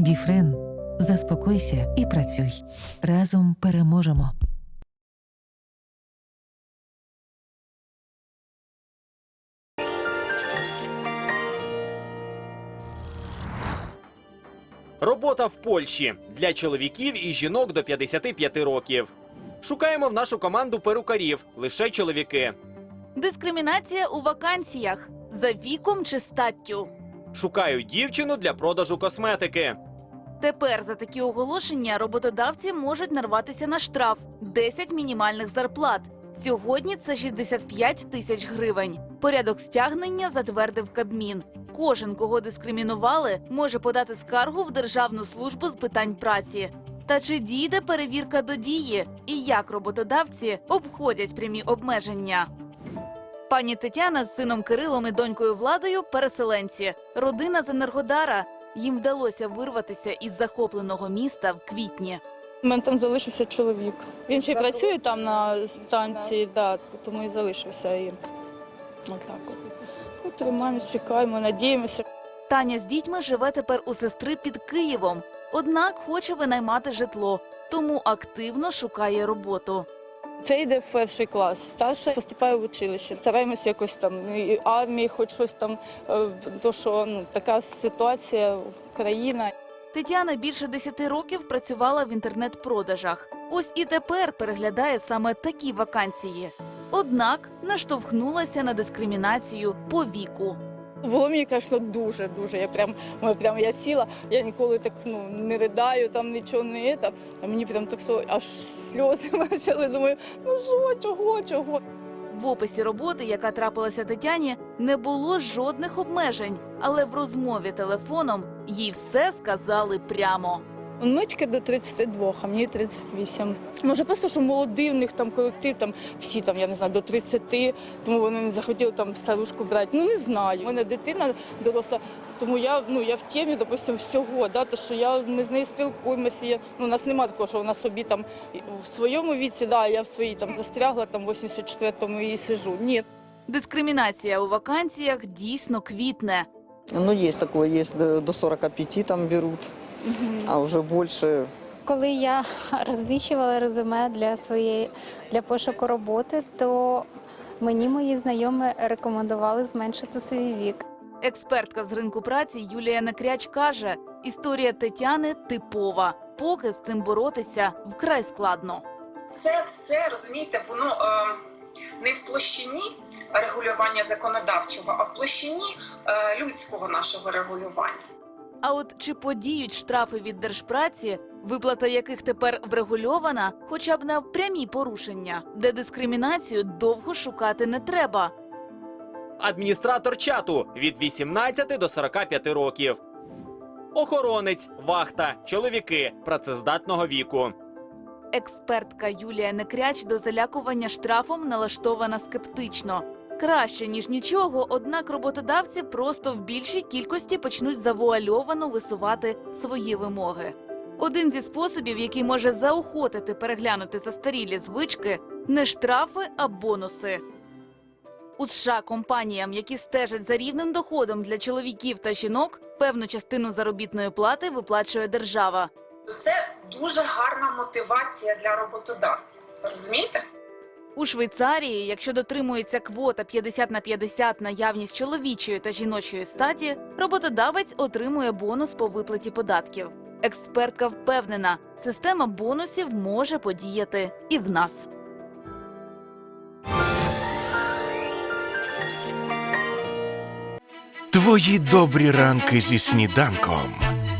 Біфрен, заспокойся і працюй. Разом переможемо. Робота в Польщі для чоловіків і жінок до 55 років. Шукаємо в нашу команду перукарів лише чоловіки. Дискримінація у вакансіях за віком чи статтю. Шукаю дівчину для продажу косметики. Тепер за такі оголошення роботодавці можуть нарватися на штраф 10 мінімальних зарплат. Сьогодні це 65 тисяч гривень. Порядок стягнення затвердив Кабмін. Кожен, кого дискримінували, може подати скаргу в Державну службу з питань праці. Та чи дійде перевірка до дії і як роботодавці обходять прямі обмеження? Пані Тетяна з сином Кирилом і донькою Владою переселенці. Родина з Енергодара. Їм вдалося вирватися із захопленого міста в квітні. У мене там залишився чоловік. Він ще й працює там на станції, да, тому і залишився. І отак от. Ну, тримаємось, чекаємо, надіємося. Таня з дітьми живе тепер у сестри під Києвом, однак хоче винаймати житло, тому активно шукає роботу. Це йде в перший клас. Старша поступає в училище. Стараємося якось там і армії, хоч щось там, е, то що ну така ситуація, країна. Тетяна більше 10 років працювала в інтернет-продажах. Ось і тепер переглядає саме такі вакансії. Однак наштовхнулася на дискримінацію по віку. Було мені, звісно, дуже дуже. Я прям, ми прям я сіла, я ніколи так ну не ридаю, там нічого не це. А мені прям так аж сльози почали. Думаю, ну що, чого, чого? В описі роботи, яка трапилася Тетяні, не було жодних обмежень, але в розмові телефоном їй все сказали прямо. Ми до 32, а мені 38. Може, просто що молодий в них там колектив, там всі там, я не знаю, до 30, тому вони не захотіли там старушку брати. Ну не знаю. У мене дитина доросла, тому я ну я в темі, допустим, всього. Да, то що я ми з нею спілкуємося. Я, ну, у нас немає такого, що вона собі там в своєму віці, да, я в своїй там застрягла, там в 84-му і сижу. Ні, Дискримінація у вакансіях дійсно квітне. Ну, есть такое, есть до, до 45 там берут, а уже больше Коли я розвіщувала резюме для своєї для пошуку роботи, то мені мої знайомі рекомендували зменшити свій вік. Експертка з ринку праці Юлія Некряч каже: історія Тетяни типова. Поки з цим боротися вкрай складно. це все розумієте, воно е, не в площині регулювання законодавчого, а в площині е, людського нашого регулювання. А от чи подіють штрафи від держпраці, виплата яких тепер врегульована, хоча б на прямі порушення, де дискримінацію довго шукати не треба. Адміністратор чату від 18 до 45 років. Охоронець, вахта, чоловіки працездатного віку. Експертка Юлія Некряч до залякування штрафом налаштована скептично. Краще ніж нічого, однак роботодавці просто в більшій кількості почнуть завуальовано висувати свої вимоги. Один зі способів, який може заохотити переглянути застарілі звички, не штрафи, а бонуси. У США компаніям, які стежать за рівним доходом для чоловіків та жінок, певну частину заробітної плати виплачує держава. Це дуже гарна мотивація для роботодавців. Розумієте? У Швейцарії, якщо дотримується квота 50 на 50 наявність чоловічої та жіночої статі, роботодавець отримує бонус по виплаті податків. Експертка впевнена, система бонусів може подіяти і в нас. Твої добрі ранки зі сніданком.